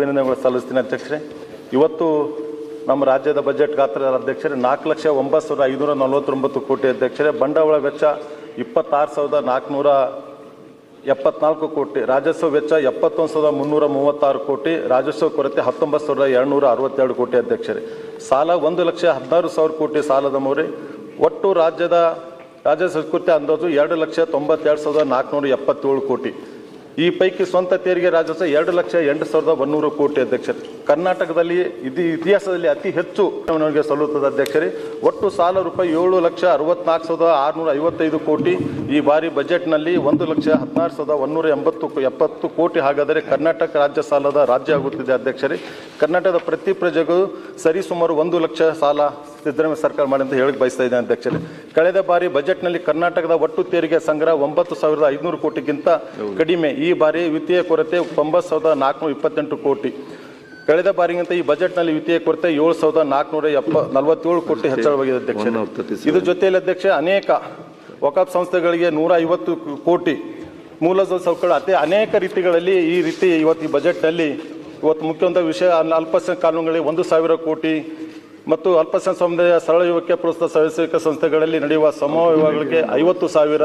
ಅಭಿನಂದನೆಗಳು ಸಲ್ಲಿಸ್ತೀನಿ ಅಧ್ಯಕ್ಷರೇ. ಇವತ್ತು ನಮ್ಮ ರಾಜ್ಯದ ಬಜೆಟ್ ಗಾತ್ರದ ಅಧ್ಯಕ್ಷರೇ, ನಾಲ್ಕು ಲಕ್ಷ ಒಂಬತ್ತು ಸಾವಿರದ ಐನೂರ ನಲವತ್ತೊಂಬತ್ತು ಕೋಟಿ ಅಧ್ಯಕ್ಷರೇ. ಬಂಡವಾಳ ವೆಚ್ಚ ಇಪ್ಪತ್ತಾರು ಸಾವಿರದ ನಾಲ್ಕುನೂರ ಎಪ್ಪತ್ನಾಲ್ಕು ಕೋಟಿ ರಾಜಸ್ವ ವೆಚ್ಚ ಎಪ್ಪತ್ತೊಂದು ಸಾವಿರದ ಮುನ್ನೂರ ಮೂವತ್ತಾರು ಕೋಟಿ ರಾಜಸ್ವ ಕೊರತೆ ಹತ್ತೊಂಬತ್ತು ಸಾವಿರದ ಏಳ್ನೂರ ಅರವತ್ತೆರಡು ಕೋಟಿ ಅಧ್ಯಕ್ಷರೇ. ಸಾಲ ಒಂದು ಲಕ್ಷ ಹದಿನಾರು ಸಾವಿರ ಕೋಟಿ ಸಾಲದ ಮೊರೆ ಒಟ್ಟು ರಾಜ್ಯದ ರಾಜ್ಯ ಸಂಸ್ಕೃತಿ ಅಂದಾಜು ಎರಡು ಲಕ್ಷ ತೊಂಬತ್ತೆರಡು ಸಾವಿರದ ನಾಲ್ಕುನೂರ ಎಪ್ಪತ್ತೇಳು ಕೋಟಿ. ಈ ಪೈಕಿ ಸ್ವಂತ ತೆರಿಗೆ ರಾಜಸ್ವ ಎರಡು ಲಕ್ಷ ಎಂಟು ಸಾವಿರದ ಒಂದೂರು ಕೋಟಿ ಅಧ್ಯಕ್ಷರು. ಕರ್ನಾಟಕದಲ್ಲಿ ಇದು ಇತಿಹಾಸದಲ್ಲಿ ಅತಿ ಹೆಚ್ಚು ನಮಗೆ ಸಲ್ಲುತ್ತದೆ ಅಧ್ಯಕ್ಷರೇ. ಒಟ್ಟು ಸಾಲ ರೂಪಾಯಿ ಏಳು ಲಕ್ಷ ಅರವತ್ನಾಲ್ಕು ಸಾವಿರದ ಆರುನೂರ ಐವತ್ತೈದು ಕೋಟಿ. ಈ ಬಾರಿ ಬಜೆಟ್ನಲ್ಲಿ ಒಂದು ಲಕ್ಷ ಹದಿನಾರು ಸಾವಿರದ ಒಂದೂರ ಎಂಬತ್ತು ಎಪ್ಪತ್ತು ಕೋಟಿ ಹಾಗಾದರೆ ಕರ್ನಾಟಕ ರಾಜ್ಯ ಸಾಲದ ರಾಜ್ಯ ಆಗುತ್ತಿದೆ ಅಧ್ಯಕ್ಷರೇ. ಕರ್ನಾಟಕದ ಪ್ರತಿ ಪ್ರಜೆಗೂ ಸರಿಸುಮಾರು ಒಂದು ಲಕ್ಷ ಸಾಲ ಸಿದ್ದರಾಮಯ್ಯ ಸರ್ಕಾರ ಮಾಡಿ ಅಂತ ಹೇಳಕ್ಕೆ ಬಯಸ್ತಾ ಇದ್ದೇನೆ ಅಧ್ಯಕ್ಷರೇ ಕಳೆದ ಬಾರಿ ಬಜೆಟ್ನಲ್ಲಿ ಕರ್ನಾಟಕದ ಒಟ್ಟು ತೆರಿಗೆ ಸಂಗ್ರಹ ಒಂಬತ್ತು ಸಾವಿರದ ಐದುನೂರು ಕೋಟಿಗಿಂತ ಕಡಿಮೆ. ಈ ಬಾರಿ ವಿತ್ತೀಯ ಕೊರತೆ ಒಂಬತ್ತು ಸಾವಿರದ ನಾಲ್ಕುನೂರ ಇಪ್ಪತ್ತೆಂಟು ಕೋಟಿ. ಕಳೆದ ಬಾರಿಗಿಂತ ಈ ಬಜೆಟ್ನಲ್ಲಿ ವಿತ್ತೀಯ ಕೊರತೆ ಏಳು ಸಾವಿರದ ನಾಲ್ಕುನೂರ ಎಪ್ಪ ನಲವತ್ತೇಳು ಕೋಟಿ ಹೆಚ್ಚಳವಾಗಿದೆ ಅಧ್ಯಕ್ಷ ಇದ್ರ ಜೊತೆಯಲ್ಲಿ ಅಧ್ಯಕ್ಷ ಅನೇಕ ವಕಾಫ್ ಸಂಸ್ಥೆಗಳಿಗೆ ನೂರ ಐವತ್ತು ಕೋಟಿ. ಮೂಲಸೌಕರ್ಯ ಸೌಕರ್ಯ ಅತಿ ಅನೇಕ ರೀತಿಗಳಲ್ಲಿ ಈ ರೀತಿ ಇವತ್ತು ಈ ಬಜೆಟ್ನಲ್ಲಿ ಇವತ್ತು ಮುಖ್ಯವಂತ ವಿಷಯ ಅಲ್- ಅಲ್ಪಸಂಖ್ಯಾತ ಕಾನೂನುಗಳಿಗೆ ಒಂದು ಸಾವಿರ ಕೋಟಿ ಮತ್ತು ಅಲ್ಪಸಂಖ್ಯಾತ ಸರಳ ಯುವಕ ಪ್ರೋತ್ಸಾಹ ಸ್ವಯಂಸೇವಿಕ ಸಂಸ್ಥೆಗಳಲ್ಲಿ ನಡೆಯುವ ಸಮೂಹ ವಿವಾಹಗಳಿಗೆ ಐವತ್ತು ಸಾವಿರ.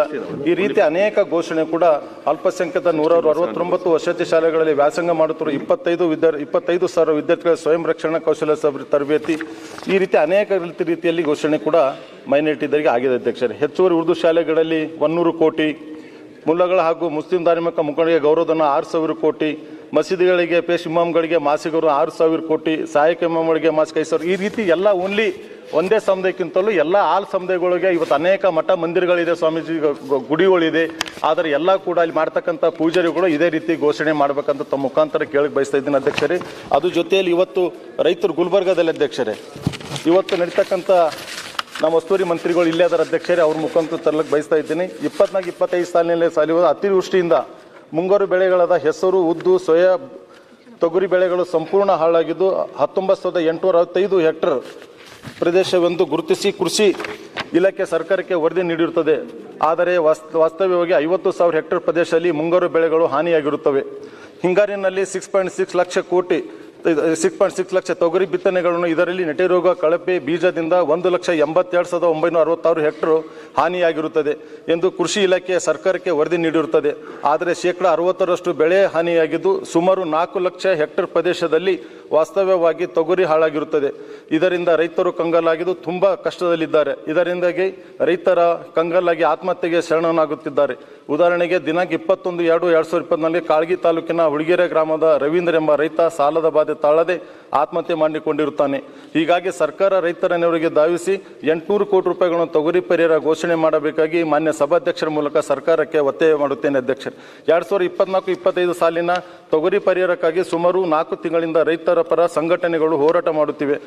ಈ ರೀತಿ ಅನೇಕ ಘೋಷಣೆ ಕೂಡ ಅಲ್ಪಸಂಖ್ಯಾತ ನೂರಾರು ಅರವತ್ತೊಂಬತ್ತು ವಸತಿ ಶಾಲೆಗಳಲ್ಲಿ ವ್ಯಾಸಂಗ ಮಾಡುತ್ತಿರುವ ಇಪ್ಪತ್ತೈದು ವಿದ್ಯಾರ್ಥಿ ಇಪ್ಪತ್ತೈದು ಸಾವಿರ ವಿದ್ಯಾರ್ಥಿಗಳ ಸ್ವಯಂ ರಕ್ಷಣಾ ಕೌಶಲ್ಯ ತರಬೇತಿ. ಈ ರೀತಿ ಅನೇಕ ರೀತಿ ರೀತಿಯಲ್ಲಿ ಘೋಷಣೆ ಕೂಡ ಮೈನಾರಿಟಿದರಿಗೆ ಆಗಿದೆ ಅಧ್ಯಕ್ಷರೇ. ಹೆಚ್ಚುವರಿ ಉರ್ದು ಶಾಲೆಗಳಲ್ಲಿ ಒನ್ನೂರು ಕೋಟಿ, ಮುಲ್ಲಗಳ ಹಾಗೂ ಮುಸ್ಲಿಂ ಧಾರ್ಮಿಕ ಮುಖಂಡರಿಗೆ ಗೌರವಧನ ಆರು ಸಾವಿರ ಕೋಟಿ ಮಸೀದಿಗಳಿಗೆ, ಪೇಶ್ ಇಮಾಮ್ಗಳಿಗೆ ಮಾಸಿಗರು ಆರು ಸಾವಿರ ಕೋಟಿ, ಸಹಾಯಕ ಇಮಾಮ್ಗಳಿಗೆ ಮಾಸಿಕ ಐದು ಸಾವಿರ. ಈ ರೀತಿ ಎಲ್ಲ ಓನ್ಲಿ ಒಂದೇ ಸಮುದಾಯಕ್ಕಿಂತಲೂ ಎಲ್ಲ ಆಲ್ ಸಮುದಾಯಗಳಿಗೆ ಇವತ್ತು ಅನೇಕ ಮಠ ಮಂದಿರಗಳಿದೆ, ಸ್ವಾಮೀಜಿ ಗುಡಿಗಳಿದೆ. ಆದರೆ ಎಲ್ಲ ಕೂಡ ಅಲ್ಲಿ ಮಾಡ್ತಕ್ಕಂಥ ಪೂಜಾರಿಗಳು ಇದೇ ರೀತಿ ಘೋಷಣೆ ಮಾಡಬೇಕಂತ ತಮ್ಮ ಮುಖಾಂತರ ಕೇಳಕ್ಕೆ ಬಯಸ್ತಾ ಇದ್ದೀನಿ ಅಧ್ಯಕ್ಷರೇ. ಅದು ಜೊತೆಯಲ್ಲಿ ಇವತ್ತು ರೈತರು ಗುಲ್ಬರ್ಗಾದಲ್ಲಿ ಅಧ್ಯಕ್ಷರೇ. ಇವತ್ತು ನಡೀತಕ್ಕಂಥ ನಮ್ಮ ಉಸ್ತುವಾರಿ ಮಂತ್ರಿಗಳು ಇಲ್ಲೇ ಅದರ ಅಧ್ಯಕ್ಷರೇ, ಅವ್ರ ಮುಖಾಂತರ ತರಲಿಕ್ಕೆ ಬಯಸ್ತಾ ಇದ್ದೀನಿ. ಇಪ್ಪತ್ನಾಲ್ಕು, ಇಪ್ಪತ್ತೈದು ಸಾಲಿನಲ್ಲಿ ಸಾಲಿರುವ ಅತಿವೃಷ್ಟಿಯಿಂದ ಮುಂಗಾರು ಬೆಳೆಗಳಾದ ಹೆಸರು, ಉದ್ದು, ಸೋಯಾ, ತೊಗರಿ ಬೆಳೆಗಳು ಸಂಪೂರ್ಣ ಹಾಳಾಗಿದ್ದು ಹತ್ತೊಂಬತ್ತು ಸಾವಿರದ ಎಂಟುನೂರ ಅರವತ್ತೈದು ಹೆಕ್ಟರ್ ಪ್ರದೇಶವೆಂದು ಗುರುತಿಸಿ ಕೃಷಿ ಇಲಾಖೆ ಸರ್ಕಾರಕ್ಕೆ ವರದಿ ನೀಡಿರುತ್ತದೆ. ಆದರೆ ವಾಸ್- ವಾಸ್ತವ್ಯವಾಗಿ ಐವತ್ತು ಸಾವಿರ ಹೆಕ್ಟರ್ ಪ್ರದೇಶದಲ್ಲಿ ಮುಂಗಾರು ಬೆಳೆಗಳು ಹಾನಿಯಾಗಿರುತ್ತವೆ. ಹಿಂಗಾರಿನಲ್ಲಿ ಸಿಕ್ಸ್ ಪಾಯಿಂಟ್ ಸಿಕ್ಸ್ ಲಕ್ಷ ಕೋಟಿ ಸಿಕ್ಸ್ ಪಾಯಿಂಟ್ ಸಿಕ್ಸ್ ಲಕ್ಷ ತೊಗರಿ ಬಿತ್ತನೆಗಳನ್ನು ಇದರಲ್ಲಿ ನೆಟೆರೋಗ ಕಳಪೆ ಬೀಜದಿಂದ ಒಂದು ಲಕ್ಷ ಎಂಬತ್ತೆರಡು ಸಾವಿರದ ಒಂಬೈನೂರ ಅರವತ್ತಾರು ಹೆಕ್ಟರ್ ಹಾನಿಯಾಗಿರುತ್ತದೆ ಎಂದು ಕೃಷಿ ಇಲಾಖೆ ಸರ್ಕಾರಕ್ಕೆ ವರದಿ ನೀಡಿರುತ್ತದೆ. ಆದರೆ ಶೇಕಡ ಅರವತ್ತರಷ್ಟು ಬೆಳೆ ಹಾನಿಯಾಗಿದ್ದು ಸುಮಾರು ನಾಲ್ಕು ಲಕ್ಷ ಹೆಕ್ಟರ್ ಪ್ರದೇಶದಲ್ಲಿ ವಾಸ್ತವ್ಯವಾಗಿ ತೊಗರಿ ಹಾಳಾಗಿರುತ್ತದೆ. ಇದರಿಂದ ರೈತರು ಕಂಗಾಲಾಗಿದ್ದು ತುಂಬ ಕಷ್ಟದಲ್ಲಿದ್ದಾರೆ. ಇದರಿಂದಾಗಿ ರೈತರ ಕಂಗಾಲಾಗಿ ಆತ್ಮಹತ್ಯೆಗೆ ಶರಣನಾಗುತ್ತಿದ್ದಾರೆ. ಉದಾಹರಣೆಗೆ ದಿನಾಂಕ ಇಪ್ಪತ್ತೊಂದು ಎರಡು ಎರಡು ಸಾವಿರದ ಇಪ್ಪತ್ನಾಲ್ಕು ಕಾಳಗಿ ತಾಲೂಕಿನ ಹುಡುಗೇರೆ ಗ್ರಾಮದ ರವೀಂದ್ರ ಎಂಬ ರೈತ ಸಾಲದ ಬಾಧೆ ತಾಳದೆ ಆತ್ಮಹತ್ಯೆ ಮಾಡಿಕೊಂಡಿರುತ್ತಾನೆ. ಹೀಗಾಗಿ ಸರ್ಕಾರ ರೈತರ ನೆರವಿಗೆ ಧಾವಿಸಿ ಎಂಟುನೂರು ಕೋಟಿ ರೂಪಾಯಿಗಳನ್ನು ತೊಗರಿ ಪರಿಹಾರ ಘೋಷಣೆ ಮಾಡಬೇಕಾಗಿ ಮಾನ್ಯ ಸಭಾಧ್ಯಕ್ಷರ ಮೂಲಕ ಸರ್ಕಾರಕ್ಕೆ ಒತ್ತಾಯ ಮಾಡುತ್ತೇನೆ ಅಧ್ಯಕ್ಷರು. ಎರಡು ಸಾವಿರದ ಇಪ್ಪತ್ನಾಲ್ಕು, ಇಪ್ಪತ್ತೈದು ಸಾಲಿನ ತೊಗರಿ ಪರಿಹಾರಕ್ಕಾಗಿ ಸುಮಾರು ನಾಲ್ಕು ತಿಂಗಳಿಂದ ರೈತರ ಪರ ಸಂಘಟನೆಗಳು ಹೋರಾಟ ಮಾಡುತ್ತಿವೆ.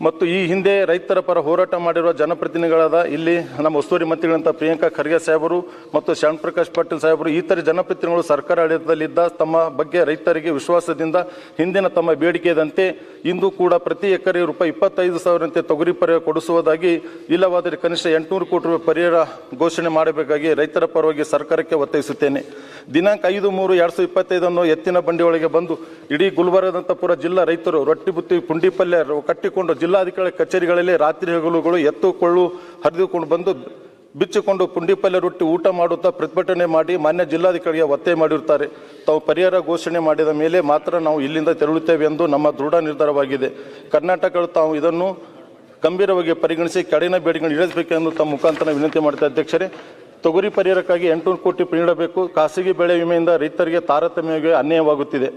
ಮತ್ತು ಈ ಹಿಂದೆ ರೈತರ ಪರ ಹೋರಾಟ ಮಾಡಿರುವ ಜನಪ್ರತಿನಿಧಿಗಳಾದ ಇಲ್ಲಿ ನಮ್ಮ ಉಸ್ತುವಾರಿ ಮಂತ್ರಿಗಳಂತ ಪ್ರಿಯಾಂಕಾ ಖರ್ಗೆ ಸಾಹೇಬರು ಮತ್ತು ಶ್ಯಾಮ್ ಪ್ರಕಾಶ್ ಪಾಟೀಲ್ ಸಾಹೇಬರು, ಈ ಜನಪ್ರತಿನಿಧಿಗಳು ಸರ್ಕಾರ ಆಡಳಿತದಲ್ಲಿದ್ದ ತಮ್ಮ ಬಗ್ಗೆ ರೈತರಿಗೆ ವಿಶ್ವಾಸದಿಂದ ಹಿಂದಿನ ತಮ್ಮ ಬೇಡಿಕೆಯದಂತೆ ಇಂದು ಕೂಡ ಪ್ರತಿ ಎಕರೆ ರೂಪಾಯಿ ಇಪ್ಪತ್ತೈದು ಸಾವಿರಂತೆ ತೊಗರಿ ಪರಿಹಾರ ಕೊಡಿಸುವುದಾಗಿ ಇಲ್ಲವಾದರೆ ಕನಿಷ್ಠ ಎಂಟುನೂರು ಕೋಟಿ ರೂಪಾಯಿ ಪರಿಹಾರ ಘೋಷಣೆ ಮಾಡಬೇಕಾಗಿ ರೈತರ ಪರವಾಗಿ ಸರ್ಕಾರಕ್ಕೆ ಒತ್ತಾಯಿಸುತ್ತೇನೆ. ದಿನಾಂಕ ಐದು ಮೂರು ಎರಡು ಸಾವಿರದ ಇಪ್ಪತ್ತೈದನ್ನು ಎತ್ತಿನ ಬಂಡಿಯೊಳಗೆ ಬಂದು ಇಡೀ ಗುಲ್ಬರ್ಗದಂತಪುರ ಜಿಲ್ಲಾ ರೈತರು ರೊಟ್ಟಿ ಬುತ್ತಿ ಪುಂಡಿ ಪಲ್ಯ ಕಟ್ಟಿಕೊಂಡು ಜಿಲ್ಲಾಧಿಕಾರಿ ಕಚೇರಿಗಳಲ್ಲಿ ರಾತ್ರಿ ಹಗಲುಗಳು ಎತ್ತುಕೊಳ್ಳು ಹರಿದುಕೊಂಡು ಬಂದು ಬಿಚ್ಚಿಕೊಂಡು ಪುಂಡಿ ಪಲ್ಯ ರೊಟ್ಟಿ ಊಟ ಮಾಡುತ್ತಾ ಪ್ರತಿಭಟನೆ ಮಾಡಿ ಮಾನ್ಯ ಜಿಲ್ಲಾಧಿಕಾರಿಗೆ ಒತ್ತೆ ಮಾಡಿರುತ್ತಾರೆ. ತಾವು ಪರಿಹಾರ ಘೋಷಣೆ ಮಾಡಿದ ಮೇಲೆ ಮಾತ್ರ ನಾವು ಇಲ್ಲಿಂದ ತೆರಳುತ್ತೇವೆ ಎಂದು ನಮ್ಮ ದೃಢ ನಿರ್ಧಾರವಾಗಿದೆ. ಕರ್ನಾಟಕ ತಾವು ಇದನ್ನು ಗಂಭೀರವಾಗಿ ಪರಿಗಣಿಸಿ ಕಡಿಮೆ ಬೇಡಿಕೆಗಳನ್ನು ಇಳಿಸಬೇಕೆಂದು ತಮ್ಮ ಮುಖಾಂತರ ವಿನಂತಿ ಮಾಡ್ತಾ ಅಧ್ಯಕ್ಷರೇ, ತೊಗರಿ ಪರಿಹಾರಕ್ಕಾಗಿ ಎಂಟುನೂರು ಕೋಟಿ ನೀಡಬೇಕು. ಖಾಸಗಿ ಬೆಳೆ ವಿಮೆಯಿಂದ ರೈತರಿಗೆ ತಾರತಮ್ಯವಾಗಿ ಅನ್ಯಾಯವಾಗುತ್ತಿದೆ.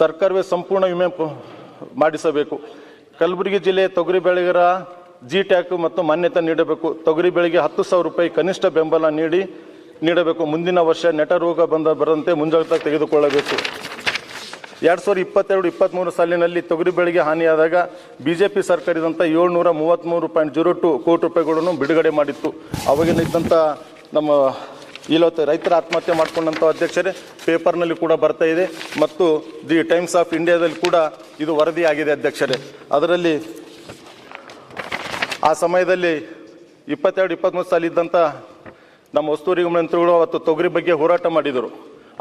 ಸರ್ಕಾರವೇ ಸಂಪೂರ್ಣ ವಿಮೆ ಮಾಡಿಸಬೇಕು. ಕಲಬುರಗಿ ಜಿಲ್ಲೆ ತೊಗರಿ ಬೆಳೆಗರ ಜಿ ಟ್ಯಾಕ್ ಮತ್ತು ಮಾನ್ಯತೆ ನೀಡಬೇಕು. ತೊಗರಿ ಬೆಳೆಗೆ ಹತ್ತು ಸಾವಿರ ರೂಪಾಯಿ ಕನಿಷ್ಠ ಬೆಂಬಲ ನೀಡಿ, ನೀಡಬೇಕು. ಮುಂದಿನ ವರ್ಷ ನೆಟ ರೋಗ ಬಂದ ಬರದಂತೆ ಮುಂಜಾಗ್ರತೆ ತೆಗೆದುಕೊಳ್ಳಬೇಕು. ಎರಡು ಸಾವಿರದ ಇಪ್ಪತ್ತೆರಡು ಇಪ್ಪತ್ತ್ಮೂರು ಸಾಲಿನಲ್ಲಿ ತೊಗರಿ ಬೆಳೆಗೆ ಹಾನಿಯಾದಾಗ ಬಿ ಜೆ ಪಿ ಸರ್ಕಾರದಂಥ ಏಳ್ನೂರ ಮೂವತ್ತ್ಮೂರು ಪಾಯಿಂಟ್ ಜೀರೋ ಟು ಕೋಟಿ ರೂಪಾಯಿಗಳನ್ನು ಬಿಡುಗಡೆ ಮಾಡಿತ್ತು. ಅವಾಗಿನ ಇದ್ದಂಥ ನಮ್ಮ ಇವತ್ತು ರೈತರ ಆತ್ಮಹತ್ಯೆ ಮಾಡ್ಕೊಂಡಂಥ ಅಧ್ಯಕ್ಷರೇ ಪೇಪರ್ನಲ್ಲಿ ಕೂಡ ಬರ್ತಾ ಇದೆ ಮತ್ತು ದಿ ಟೈಮ್ಸ್ ಆಫ್ ಇಂಡಿಯಾದಲ್ಲಿ ಕೂಡ ಇದು ವರದಿ ಆಗಿದೆ ಅಧ್ಯಕ್ಷರೇ. ಅದರಲ್ಲಿ ಆ ಸಮಯದಲ್ಲಿ ಇಪ್ಪತ್ತೆರಡು ಇಪ್ಪತ್ತ್ಮೂರು ಸಾಲ ಇದ್ದಂಥ ನಮ್ಮ ಉಸ್ತುವಾರಿ ಮಂತ್ರಿಗಳು ಅವತ್ತು ತೊಗರಿ ಬಗ್ಗೆ ಹೋರಾಟ ಮಾಡಿದರು.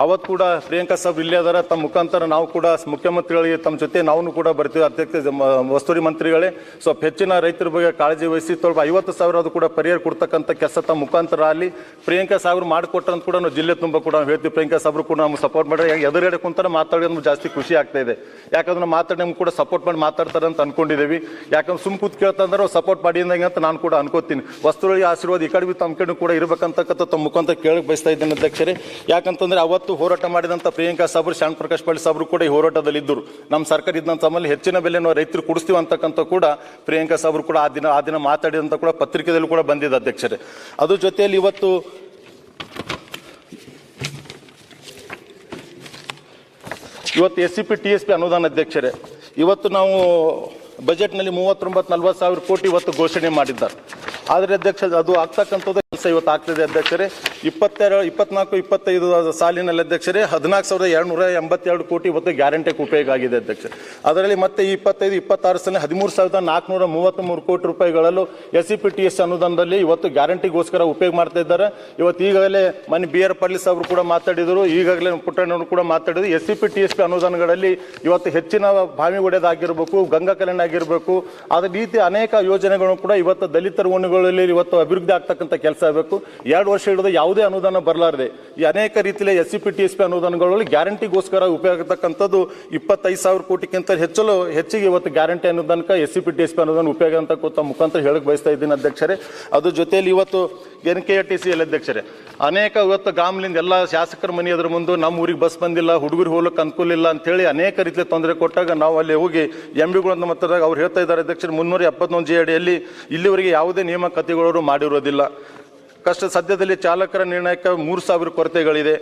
ಅವತ್ತು ಕೂಡ ಪ್ರಿಯಾಂಕಾ ಸಾಬ್ ಇಲ್ಲೇ ಅದರ. ತಮ್ಮ ಮುಖಾಂತರ ನಾವು ಕೂಡ ಮುಖ್ಯಮಂತ್ರಿಗಳಿಗೆ, ತಮ್ಮ ಜೊತೆ ನಾವು ಕೂಡ ಬರ್ತೀವಿ. ಅಧ್ಯಕ್ಷ ವಸ್ತೂರಿ ಮಂತ್ರಿಗಳೇ. ಸೊ ಹೆಚ್ಚಿನ ರೈತರ ಬಗ್ಗೆ ಕಾಳಜಿ ವಹಿಸಿ, ಸ್ವಲ್ಪ ಐವತ್ತು ಸಾವಿರ ಅದು ಕೂಡ ಪರಿಹಾರ ಕೊಡ್ತಕ್ಕಂಥ ಕೆಲಸ ತಮ್ಮ ಮುಖಾಂತರ ಅಲ್ಲಿ ಪ್ರಿಯಾಂಕಾ ಸಾಬ್ರು ಮಾಡಿಕೊಟ್ರಂತ ಕೂಡ ನಾವು ಜಿಲ್ಲೆ ತುಂಬ ಕೂಡ ಹೇಳ್ತೀವಿ. ಪ್ರಿಯಾಂಕಾ ಸಾಬ್ರು ಕೂಡ ನಮ್ಗೆ ಸಪೋರ್ಟ್ ಮಾಡಿ ಎದುರುಗಡೆ ಕುಂತಾರೆ ನಮ್ಗೆ ಜಾಸ್ತಿ ಖುಷಿ ಆಗ್ತಾ ಇದೆ. ಯಾಕಂದ್ರೆ ಮಾತಾಡಿ ನಮ್ಗೆ ಕೂಡ ಸಪೋರ್ಟ್ ಮಾಡಿ ಮಾತಾಡ್ತಾರೆ ಅಂತ ಅನ್ಕೊಂಡಿದ್ದೀವಿ. ಯಾಕಂದ್ರೆ ಸುಮ್ ಕೂತ್ ಕೇಳ್ತಂದ್ರೆ ಸಪೋರ್ಟ್ ಮಾಡಿ ಅಂತ ನಾನು ಕೂಡ ಅನ್ಕೋತೀನಿ. ವಸ್ತುಗಳಿಗೆ ಆಶೀರ್ವಾದ ಈ ಕಡೆ ತಮ್ಮ ಕಡೆ ಕೂಡ ಇರಬೇಕಂತಕ್ಕಂಥ ತಮ್ಮ ಮುಖಾಂತರ ಕೇಳಕ್ಕೆ ಬಯಸ್ತಾ ಇದ್ದೇನೆ ಅಧ್ಯಕ್ಷರೇ. ಯಾಕಂತಂದ್ರೆ ಅವತ್ತು ಹೋರಾಟ ಮಾಡಿದಂಥ ಪ್ರಿಯಾಂಕಾ ಸಾಬ್ರು ಶಾಣ್ ಪ್ರಕಾಶ್ ಪಾಟೀಲ್ ಸಾಬ್ರು ಕೂಡ ಈ ಹೋರಾಟದಲ್ಲಿ ಇದ್ದರು. ನಮ್ಮ ಸರ್ಕಾರ ಇದ್ದಂಥ ತಮ್ಮಲ್ಲಿ ಹೆಚ್ಚಿನ ಬೆಲೆ ನಾವು ರೈತರು ಕೊಡಿಸ್ತೀವಿ ಅಂತಕ್ಕಂಥ ಕೂಡ ಪ್ರಿಯಾಂಕಾ ಸಾಬ್ರು ಕೂಡ ಆ ದಿನ ಆ ದಿನ ಮಾತಾಡಿದಂಥ ಕೂಡ ಪತ್ರಿಕೆಯಲ್ಲಿ ಕೂಡ ಬಂದಿದೆ ಅಧ್ಯಕ್ಷರೇ. ಅದ್ರ ಜೊತೆಯಲ್ಲಿ ಇವತ್ತು ಇವತ್ತು S C P T S P ಅನುದಾನ ಅಧ್ಯಕ್ಷರೇ, ಇವತ್ತು ನಾವು ಬಜೆಟ್ನಲ್ಲಿ ಮೂವತ್ತೊಂಬತ್ತು ನಲ್ವತ್ತು ಸಾವಿರ ಕೋಟಿ ಇವತ್ತು ಘೋಷಣೆ ಮಾಡಿದ್ದಾರೆ. ಆದರೆ ಅಧ್ಯಕ್ಷ, ಅದು ಆಗ್ತಕ್ಕಂಥದ್ದು ಕೆಲಸ ಇವತ್ತು ಆಗ್ತಿದೆ ಅಧ್ಯಕ್ಷರೇ. ಇಪ್ಪತ್ತೆರಡು ಇಪ್ಪತ್ನಾಲ್ಕು, ಇಪ್ಪತ್ತೈದು ಸಾಲಿನಲ್ಲಿ ಅಧ್ಯಕ್ಷರೇ, ಹದಿನಾಲ್ಕು ಸಾವಿರದ ಎರಡುನೂರ ಎಂಬತ್ತೆರಡು ಕೋಟಿ ಇವತ್ತು ಗ್ಯಾರಂಟಿಗೆ ಉಪಯೋಗ ಆಗಿದೆ ಅಧ್ಯಕ್ಷ ಅದರಲ್ಲಿ ಮತ್ತೆ ಈ ಇಪ್ಪತ್ತೈದು, ಇಪ್ಪತ್ತಾರು ಸಲ ಹದಿಮೂರು ಸಾವಿರದ ನಾಲ್ಕುನೂರ ಮೂವತ್ತ್ಮೂರು ಕೋಟಿ ರೂಪಾಯಿಗಳಲ್ಲೂ S C P T S ಅನುದಾನದಲ್ಲಿ ಇವತ್ತು ಗ್ಯಾರಂಟಿಗೋಸ್ಕರ ಉಪಯೋಗ ಮಾಡ್ತಾ ಇದ್ದಾರೆ. ಇವತ್ತು ಈಗಾಗಲೇ ಮನೆ ಬಿ ಆರ್ ಪರ್ಲಿ ಸಾಬ್ರು ಕೂಡ ಮಾತಾಡಿದರು, ಈಗಾಗಲೇ ಪುಟ್ಟಣ್ಣವರು ಕೂಡ ಮಾತಾಡಿದ್ರು. S C P T S P ಅನುದಾನಗಳಲ್ಲಿ ಇವತ್ತು ಹೆಚ್ಚಿನ ಬಾವಿ ಒಡೆದಾಗಿರಬೇಕು ಗಂಗಾ ಕಲ್ಯಾಣ ಆಗಿರಬೇಕು. ಅದೇ ರೀತಿ ಅನೇಕ ಯೋಜನೆಗಳು ಕೂಡ ಇವತ್ತು ದಲಿತರ ಓಣಿಗಳಲ್ಲಿ ಇವತ್ತು ಅಭಿವೃದ್ಧಿ ಆಗ್ತಕ್ಕಂಥ ಕೆಲಸ ಆಗಬೇಕು. ಎರಡು ವರ್ಷ ಹಿಡಿದು ಯಾವುದೇ ಅನುದಾನ ಬರಲಾರದೆ ಈ ಅನೇಕ ರೀತಿಯಲ್ಲಿ S C P T S P ಅನುದಾನಗಳಲ್ಲಿ ಗ್ಯಾರಂಟಿಗೋಸ್ಕರ ಉಪಯೋಗ ಆಗ್ತಕ್ಕಂಥದ್ದು ಇಪ್ಪತ್ತೈದು ಸಾವಿರ ಕೋಟಿಗಿಂತ ಹೆಚ್ಚಲು, ಹೆಚ್ಚಿಗೆ ಇವತ್ತು guarantee ಅನುದಾನಕ್ಕೆ S C P T S P ಅನುದಾನ ಉಪಯೋಗ ಅಂತ ಕೂತ ಮುಖಾಂತರ ಹೇಳಕ್ ಬಯಸ್ತಾ ಇದ್ದೀನಿ ಅಧ್ಯಕ್ಷರೇ. ಅದ್ರ ಜೊತೆಯಲ್ಲಿ ಇವತ್ತು N K T C L ಅಧ್ಯಕ್ಷರೇ. ಅನೇಕ ಇವತ್ತು ಗ್ರಾಮಲಿಂದ ಎಲ್ಲ ಶಾಸಕರ ಮನೆ ಅದ್ರ ಮುಂದೆ ನಮ್ಮ ಊರಿಗೆ ಬಸ್ ಬಂದಿಲ್ಲ, ಹುಡುಗರು ಹೋಗ್ಲಿಕ್ಕೆ ಅನುಕೂಲ ಇಲ್ಲ ಅಂತೇಳಿ ಅನೇಕ ರೀತಿಯ ತೊಂದರೆ ಕೊಟ್ಟಾಗ ನಾವು ಅಲ್ಲಿ ಹೋಗಿ ಎಂ ಬಿಗಳನ್ನ ಮತ್ತದಾಗ ಅವ್ರು ಹೇಳ್ತಾ ಇದ್ದಾರೆ ಅಧ್ಯಕ್ಷರು, ಮುನ್ನೂರ ಎಪ್ಪತ್ತೊಂದು ಜಿ ಅಡಿಯಲ್ಲಿ ಇಲ್ಲಿವರೆಗೆ ಯಾವುದೇ ನೇಮಕಾತಿಗಳು ಮಾಡಿರೋದಿಲ್ಲ. ಕಷ್ಟ ಸದ್ಯದಲ್ಲಿ ಚಾಲಕರ ನಿರ್ಣಯಕ್ಕೆ ಮೂರು ಸಾವಿರ ಕೊರತೆಗಳಿದೆ.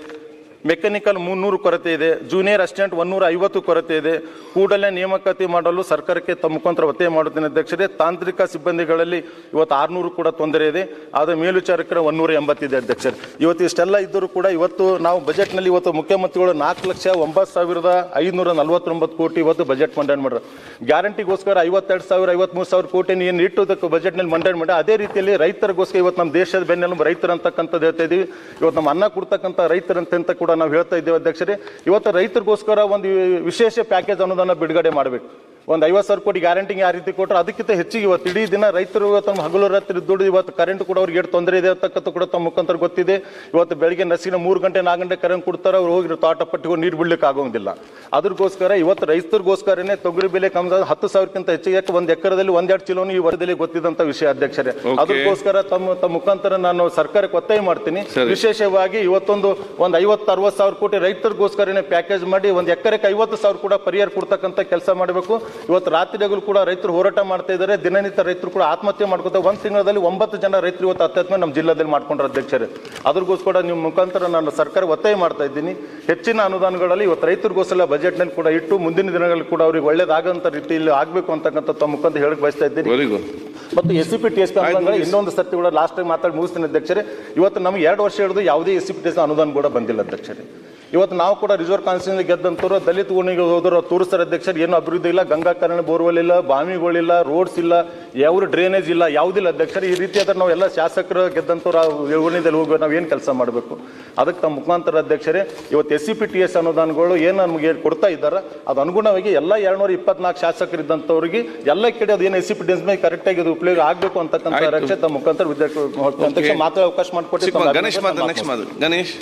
ಮೆಕ್ಯಾನಿಕಲ್ ಮುನ್ನೂರು ಕೊರತೆ ಇದೆ, ಜೂನಿಯರ್ ಅಸಿಸ್ಟೆಂಟ್ ಒನ್ನೂರ ಐವತ್ತು ಕೊರತೆ ಇದೆ. ಕೂಡಲೇ ನೇಮಕಾತಿ ಮಾಡಲು ಸರ್ಕಾರಕ್ಕೆ ತಮ್ಮ ಮುಖಾಂತರ ಒತ್ತಾಯ ಮಾಡುತ್ತೇನೆ. ಅಧ್ಯಕ್ಷರೇ, ತಾಂತ್ರಿಕ ಸಿಬ್ಬಂದಿಗಳಲ್ಲಿ ಇವತ್ತು ಆರುನೂರು ಕೂಡ ತೊಂದರೆ ಇದೆ. ಆದರೆ ಮೇಲ್ವಿಚಾರಕರ ಒನ್ನೂರ ಎಂಬತ್ತಿದೆ ಅಧ್ಯಕ್ಷರು. ಇವತ್ತು ಇಷ್ಟೆಲ್ಲ ಇದ್ದರೂ ಕೂಡ ಇವತ್ತು ನಾವು ಬಜೆಟ್ನಲ್ಲಿ ಇವತ್ತು ಮುಖ್ಯಮಂತ್ರಿಗಳು ನಾಲ್ಕು ಲಕ್ಷ ಒಂಬತ್ತು ಸಾವಿರದ ಐದುನೂರ ನಲವತ್ತೊಂಬತ್ತು ಕೋಟಿ ಇವತ್ತು ಬಜೆಟ್ ಮಂಡನೆ ಮಾಡ್ರು. ಗ್ಯಾರಂಟಿಗೋಸ್ಕರ ಐವತ್ತೆರಡು ಸಾವಿರ, ಐವತ್ಮೂರು ಸಾವಿರ ಕೋಟಿ ಏನು ಇಟ್ಟುದಕ್ಕೆ ಬಜೆಟ್ನಲ್ಲಿ ಮಂಡನೆ ಮಾಡಿ ಅದೇ ರೀತಿಯಲ್ಲಿ ರೈತರಿಗೋಸ್ಕರ ಇವತ್ತು ನಮ್ಮ ದೇಶದ ಬೆನ್ನೆಲುಬು ರೈತರು ಅಂತಕ್ಕಂಥದ್ದು ಹೇಳ್ತಾ ಇದೀವಿ. ಇವತ್ತು ನಮ್ಮ ಅನ್ನ ಕೊಡ್ತಕ್ಕಂಥ ರೈತರಂತೆ ಕೂಡ ನಾವು ಹೇಳ್ತಾ ಇದ್ದೇವೆ ಅಧ್ಯಕ್ಷರೇ ಇವತ್ತು ರೈತರಿಗೋಸ್ಕರ ಒಂದು ವಿಶೇಷ ಪ್ಯಾಕೇಜ್ ಅನ್ನೋದನ್ನು ಬಿಡುಗಡೆ ಮಾಡಬೇಕು. ಒಂದು ಐವತ್ತು ಸಾವಿರ ಕೋಟಿ ಗ್ಯಾರಂಟಿ ಯಾವ ರೀತಿ ಕೊಟ್ಟರು ಅದಕ್ಕಿಂತ ಹೆಚ್ಚಿಗೆ ಇವತ್ತು ಇಡೀ ದಿನ ರೈತರು ಇವತ್ತು ನಮ್ಮ ಹಗಲು ರಾತ್ರಿ ದುಡ್ಡು ಇವತ್ತು ಕರೆಂಟ್ ಕೂಡ ಅವ್ರಿಗೆ ಎಷ್ಟು ತೊಂದರೆ ಇದೆ ಅಂತಕ್ಕಂಥ ಕೂಡ ತಮ್ಮ ಮುಖಾಂತರ ಗೊತ್ತಿದೆ. ಇವತ್ತು ಬೆಳಗ್ಗೆ ನಸಿನ ಮೂರು ಗಂಟೆ ನಾಲ್ಕು ಗಂಟೆ ಕರೆಂಟ್ ಕೊಡ್ತಾರೆ ಅವ್ರು ಹೋಗಿ ತೋಟ ಪಟ್ಟಿಗೆ ನೀರು ಬಿಡ್ಲಿಕ್ಕೆ ಆಗೋದಿಲ್ಲ ಅದಕ್ಕೋಸ್ಕರ ಇವತ್ತು ರೈತರಿಗೋಸ್ಕರನೇ ತೊಗರಿ ಬೆಲೆ ಕಮ್ಮಿ ಹತ್ತು ಸಾವಿರಕ್ಕಿಂತ ಹೆಚ್ಚಿಗೆ ಯಾಕೆ ಒಂದು ಎಕರೆದಲ್ಲಿ ಒಂದೆರಡು ಕಿಲೋನು ಈ ವರ್ಷದಲ್ಲಿ ಗೊತ್ತಿದ್ದಂಥ ವಿಷಯ ಅಧ್ಯಕ್ಷರೇ. ಅದಕ್ಕೋಸ್ಕರ ತಮ್ಮ ತಮ್ಮ ಮುಖಾಂತರ ನಾನು ಸರ್ಕಾರಕ್ಕೆ ಒತ್ತಾಯ ಮಾಡ್ತೀನಿ. ವಿಶೇಷವಾಗಿ ಇವತ್ತೊಂದು ಒಂದು ಐವತ್ತು ಅರವತ್ತು ಸಾವಿರ ಕೋಟಿ ರೈತರಿಗೋಸ್ಕರನೇ ಪ್ಯಾಕೇಜ್ ಮಾಡಿ ಒಂದು ಎಕರೆಗೆ ಐವತ್ತು ಸಾವಿರ ಕೂಡ ಪರಿಹಾರ ಕೊಡ್ತಕ್ಕಂಥ ಕೆಲಸ ಮಾಡಬೇಕು. ಇವತ್ತು ರಾತ್ರಿ ಹಗಲು ಕೂಡ ರೈತರು ಹೋರಾಟ ಮಾಡ್ತಾ ಇದ್ದಾರೆ. ದಿನನಿತ್ಯ ರೈತರು ಕೂಡ ಆತ್ಮಹತ್ಯೆ ಮಾಡ್ಕೊತಾರೆ ಒಂದು ತಿಂಗಳಲ್ಲಿ ಒಂಬತ್ತು ಜನ ರೈತರು ಇವತ್ತು ಅತ್ಯಾತ್ಮ ನಮ್ಮ ಜಿಲ್ಲೆಯಲ್ಲಿ ಮಾಡ್ಕೊಂಡ್ರೆ ಅಧ್ಯಕ್ಷರೇ. ಅದ್ರಗೋಸ್ಕರ ನಿಮ್ಮ ಮುಖಾಂತರ ನಾನು ಸರ್ಕಾರ ಒತ್ತಾಯ ಮಾಡ್ತಾ ಇದ್ದೀನಿ. ಹೆಚ್ಚಿನ ಅನುದಾನಗಳಲ್ಲಿ ಇವತ್ತು ರೈತರಿಗೋಸ್ಕರ ಬಜೆಟ್ನಲ್ಲಿ ಕೂಡ ಇಟ್ಟು ಮುಂದಿನ ದಿನಗಳಲ್ಲಿ ಕೂಡ ಅವ್ರಿಗೆ ಒಳ್ಳೇದಾಗಂತ ರೀತಿಯಲ್ಲಿ ಆಗಬೇಕು ಅಂತಕ್ಕಂಥ ತಮ್ಮ ಮುಖಾಂತರ ಹೇಳಕ್ಕೆ ಬಯಸ್ತಾ ಇದ್ದೀನಿ. ಮತ್ತು S C P T S P ಇನ್ನೊಂದು ಸರ್ತಿ ಕೂಡ ಲಾಸ್ಟ್ ಟೈಮ್ ಮಾತಾಡಿ ಮುಗಿಸ್ತೀನಿ ಅಧ್ಯಕ್ಷರೇ. ಇವತ್ತು ನಮ್ಗೆ ಎರಡು ವರ್ಷ ಹಿಡಿದು ಯಾವುದೇ S C P T S ಅನುದಾನ ಕೂಡ ಬಂದಿಲ್ಲ ಅಧ್ಯಕ್ಷರೇ. ಇವತ್ತು ನಾವು ಕೂಡ ರಿಸರ್ವ್ ಕಾನ್ಸ್ಟಿಟ್ಯೂನ್ಸಿ ಗೆದ್ದಂತವ್ರು ದಲಿತ ಓಣಿಗೆ ಹೋದ್ರು ತೋರಿಸ್ತಾರೆ ಅಧ್ಯಕ್ಷರು ಏನು ಅಭಿವೃದ್ಧಿ ಇಲ್ಲ ಗಂಗಾ ಕಲ್ಯಾಣ ಬೋರ್ವೆಲ್ ಇಲ್ಲ ಬಾವಿಗಳಿಲ್ಲ ರೋಡ್ಸ್ ಇಲ್ಲ ಯಾವ ಡ್ರೈನೇಜ್ ಇಲ್ಲ ಯಾವುದಿಲ್ಲ ಅಧ್ಯಕ್ಷರು ಈ ರೀತಿ ಆದ್ರೆ ನಾವು ಎಲ್ಲ ಶಾಸಕರು ಗೆದ್ದಂಥವ್ರು ಓಣಿದಲ್ಲಿ ಹೋಗಿ ನಾವು ಏನು ಕೆಲಸ ಮಾಡಬೇಕು? ಅದಕ್ಕೆ ತಮ್ಮ ಮುಖಾಂತರ ಅಧ್ಯಕ್ಷರೇ ಇವತ್ತು S C P T S ಅನುದಾನಗಳು ಏನು ನಮಗೆ ಕೊಡ್ತಾ ಇದ್ದಾರೆ ಅದು ಅನುಗುಣವಾಗಿ ಎಲ್ಲ ಎರಡ್ನೂರ ಇಪ್ಪತ್ನಾಲ್ಕು ಶಾಸಕರು ಇದ್ದಂಥವ್ರಿಗೆ ಎಲ್ಲ ಕಡೆ ಅದು ಏನು S C P T S ಮೇಲೆ ಕರೆಕ್ಟಾಗಿ ಅದು ಉಪಯೋಗ ಆಗಬೇಕು ಅಂತಕ್ಕಂಥ. ರಕ್ಷೆ ತಮ್ಮ ಮುಖಾಂತರ ವಿದ್ಯಾರ್ಥಿ ಮಾತ್ರ ಅವಕಾಶ ಮಾಡಿಕೊಟ್ಟು ಗಣೇಶ್ ಗಣೇಶ್.